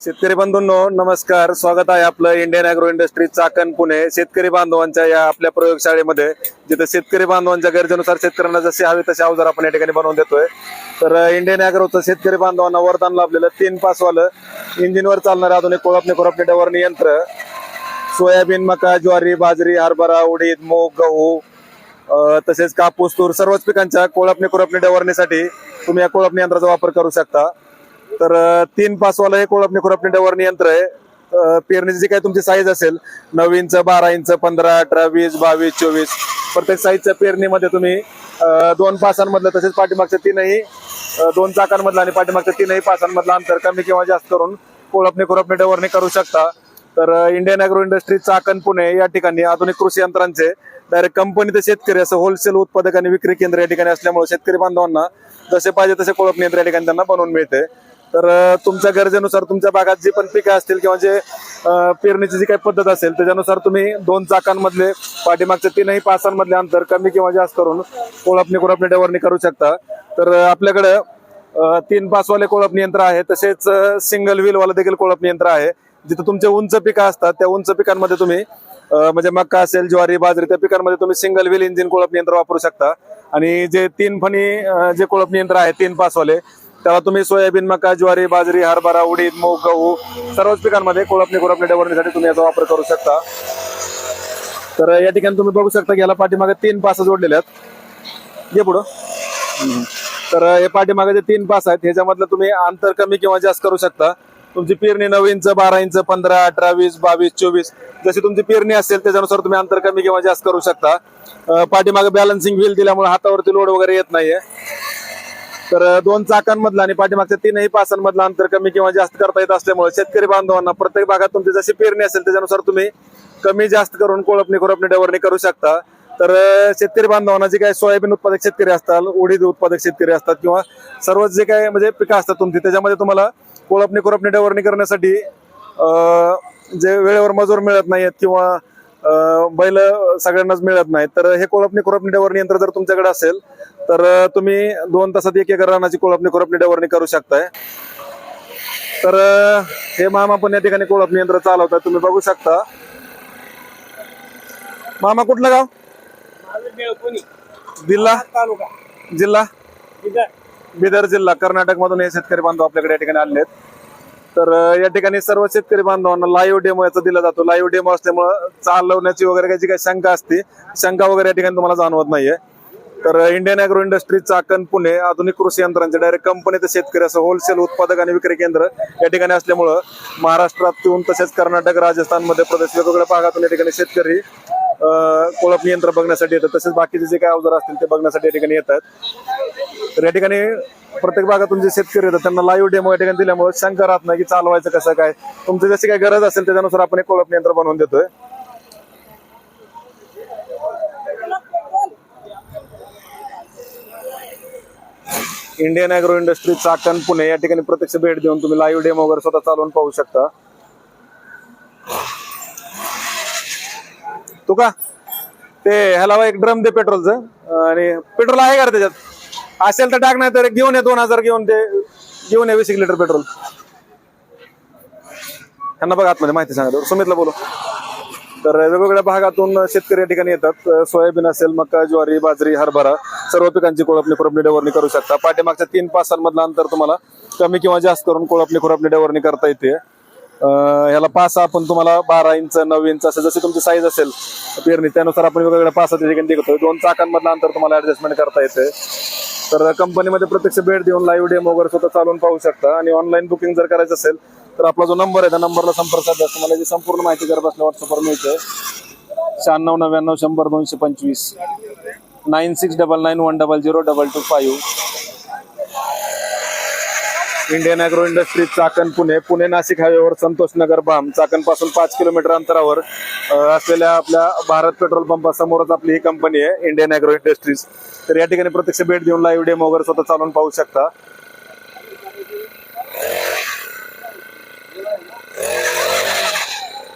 शेतकरी बांधूंनो नमस्कार. स्वागत आहे आपलं Indian agro industry Chakan Pune शेतकरी बांधवांच्या या आपल्या प्रयोगशाळेमध्ये जिथे शेतकरी बांधवांच्या गरजेनुसार शेतकऱ्यांना जसे हवे तसे अवजार आपण या ठिकाणी बनवून देतोय. तर इंडियन अॅग्रोचं शेतकरी बांधवांना वरदान लाभलेलं तीन पासवालं. इंजिनवर चालणारं आधुनिक कोळपणे कोळपणे डवरणी यंत्र सोयाबीन मका ज्वारी बाजरी हरभरा उडीद मूग गहू तसेच कापूस तूर सर्वच पिकांच्या कोळपणे कोळपणे डवरणीसाठी तुम्ही या कोळपणी यंत्राचा वापर करू शकता. तर तीन पासवाला हे कोळपणी खुरपणी डवरणी यंत्र आहे. पेरणीची जी काही तुमची साईज असेल नऊ इंच बारा इंच पंधरा अठरा वीस बावीस चोवीस प्रत्येक साईजच्या पेरणीमध्ये तुम्ही दोन पासांमधलं तसेच पाठीमागच्या तीनही दोन चाकांमधलं आणि पाठीमागच्या तीनही पासांमधलं अंतर कमी किंवा जास्त करून कोळपणी खुरपणी डवरणी करू शकता. तर Indian agro industry Chakan Pune या ठिकाणी आधुनिक कृषी यंत्रांचे डायरेक्ट कंपनी ते शेतकरी असं होलसेल उत्पादक आणि विक्री केंद्र या ठिकाणी असल्यामुळे शेतकरी बांधवांना जसे पाहिजे तसे कोळपणी यंत्र या ठिकाणी त्यांना बनवून मिळते. तर तुमच्या गरजेनुसार तुमच्या भागात जी पण पिकं असतील किंवा जे पेरणीची जी काही पद्धत असेल त्याच्यानुसार तुम्ही दोन चाकांमधले पाठीमागच्या तीनही पासांमधले अंतर कमी किंवा जास्त करून कोळपणी कोळपणी डवरणी करू शकता. तर आपल्याकडं आपल्याकडे तीन पासवाले कोळपणी यंत्र आहे तसेच सिंगल व्हीलवालं देखील कोळपणी यंत्र आहे. जिथे तुमचे उंच पिकं असतात त्या उंच पिकांमध्ये तुम्ही म्हणजे मक्का असेल ज्वारी बाजरी त्या पिकांमध्ये तुम्ही सिंगल व्हील इंजिन कोळपणी यंत्र वापरू शकता. आणि जे तीन फणी जे कोळपणी यंत्र आहे तीन पासवाले त्याला तुम्ही सोयाबीन मका ज्वारी बाजरी हरभरा उडीद मूग गहू सर्वच पिकांमध्ये कोळपणी कोळपणी डवरणीसाठी तुम्ही याचा वापर करू शकता. तर या ठिकाणी तुम्ही बघू शकता की याला पाठीमागे तीन पास जोडलेले आहेत. ये पुढं. तर हे पाठीमागे जे तीन पास आहेत ह्याच्यामधलं तुम्ही अंतर कमी किंवा जास्त करू शकता. तुमची पेरणी नऊ इंच बारा इंच पंधरा अठरा वीस बावीस चोवीस जशी तुमची पेरणी असेल त्याच्यानुसार तुम्ही अंतर कमी किंवा जास्त करू शकता. पाठीमागे बॅलन्सिंग व्हील दिल्यामुळे हातावरती लोड वगैरे येत नाहीये. तर दोन चाकांमधला आणि पाठीमागच्या तीनही पासांमधला अंतर कमी किंवा जास्त करता येत असल्यामुळे शेतकरी बांधवांना प्रत्येक भागात तुमची जशी पेरणी असेल त्याच्यानुसार तुम्ही कमी जास्त करून कोळपणी कोळपणी डवरणी करू शकता. तर शेतकरी बांधवांना जे काही सोयाबीन उत्पादक शेतकरी असतात उडीद उत्पादक शेतकरी असतात किंवा सर्वच जे काही म्हणजे पिकं असतात तुमची त्याच्यामध्ये तुम्हाला कोळपणी कोळपणी डवरणी करण्यासाठी जे वेळेवर मजूर मिळत नाहीत किंवा बैल सगळ्यांनाच मिळत नाहीत. तर हे कोळपणी कोळपणी डवरणी यंत्र जर तुमच्याकडे असेल तर तुम्ही दोन तासात एक एकर रानाची कोळपणी कोळपणी डवरणी करू शकताय. तर हे मामा पण या ठिकाणी कोळपणी यंत्र चालवतात तुम्ही बघू शकता. मामा कुठलं गाव? जिल्हा? जिल्हा? बिदर. जिल्हा. कर्नाटक मधून हे शेतकरी बांधव आपल्याकडे या ठिकाणी आले आहेत तर या ठिकाणी सर्व शेतकरी बांधवांना लाईव्ह डेमो याचा दिला जातो. लाईव्ह डेमो असल्यामुळं चालवण्याची वगैरे काही जी काही शंका असते. शंका वगैरे या ठिकाणी तुम्हाला जाणवत नाहीये. तर Indian agro industry Chakan Pune आधुनिक कृषी यंत्रांचे डायरेक्ट कंपनी ते शेतकरी असं होलसेल उत्पादक आणि विक्री केंद्र या ठिकाणी असल्यामुळं महाराष्ट्रातून तसेच कर्नाटक राजस्थान मध्य प्रदेश वेगवेगळ्या भागातून या ठिकाणी शेतकरी कोळप कोळपणी यंत्र बघण्यासाठी येतात. तसेच बाकीचे जे काही अवजार असतील ते बघण्यासाठी या ठिकाणी येतात. तर या ठिकाणी प्रत्येक भागातून जे शेतकरी येतात त्यांना लाईव्ह डेमो या ठिकाणी दिल्यामुळे शंका राहत नाही की चालवायचं कसं काय. तुमची जशी काही गरज असेल त्याच्यानुसार आपण एक कोळपणी यंत्र बनवून देतोय. Indian agro industry Chakan Pune या ठिकाणी प्रत्यक्ष भेट देऊन तुम्ही लाईव्ह डेमो वगैरे स्वतः चालवून पाहू शकता. तू का ते ह्याला एक ड्रम दे पेट्रोलचं आणि पेट्रोल आहे का त्याच्यात? असेल तर टाक नाही तर घेऊन ये दोन हजार घेऊन ते घेऊन ये वीस एक लिटर पेट्रोल ह्यांना बघा आतमध्ये माहिती सांगा सुमितला बोलू तर वेगवेगळ्या भागातून शेतकरी या ठिकाणी येतात. सोयाबीन असेल मका ज्वारी बाजरी हरभरा. सर्व पिकांची कोळपणी खुरपणी डवरणी करू शकता. पाठीमागच्या तीन पाच सालमधलं अंतर तुम्हाला कमी किंवा जास्त करून कोळपणी खुरपणी डवरणी करता येते. याला ह्याला पासा आपण तुम्हाला बारा इंच नऊ इंच असं जशी तुमची साईज असेल पेरणी त्यानुसार आपण वेगवेगळ्या पासाच्या ठिकाणी देतो दोन चाकांमधलं अंतर तुम्हाला ऍडजस्टमेंट करता येते. तर कंपनीमध्ये प्रत्यक्ष भेट देऊन लाईव्ह डेमो वगैरे स्वतः चालवून पाहू शकता. आणि ऑनलाईन बुकिंग जर करायचं असेल तर आपला जो नंबर आहे त्या नंबरला संपर्क साधा. तुम्हाला जी संपूर्ण माहिती करत असल्या व्हॉट्सअपवर मिळते. शहाण्णव नव्याण्णव शंभर दोनशे पंचवीस. Nine six double nine one double zero double two five. Indian agro industry Chakan Pune. Pune Nashik हायवेवर संतोष नगर बाम. चाकणपासून पाच किलोमीटर अंतरावर असलेल्या आपल्या भारत पेट्रोल पंपासमोरच आपली ही कंपनी आहे इंडियन अॅग्रो इंडस्ट्रीज. तर या ठिकाणी प्रत्यक्ष भेट देऊन लाईव्ह डेमो वगैरे स्वतः चालवून पाहू शकता.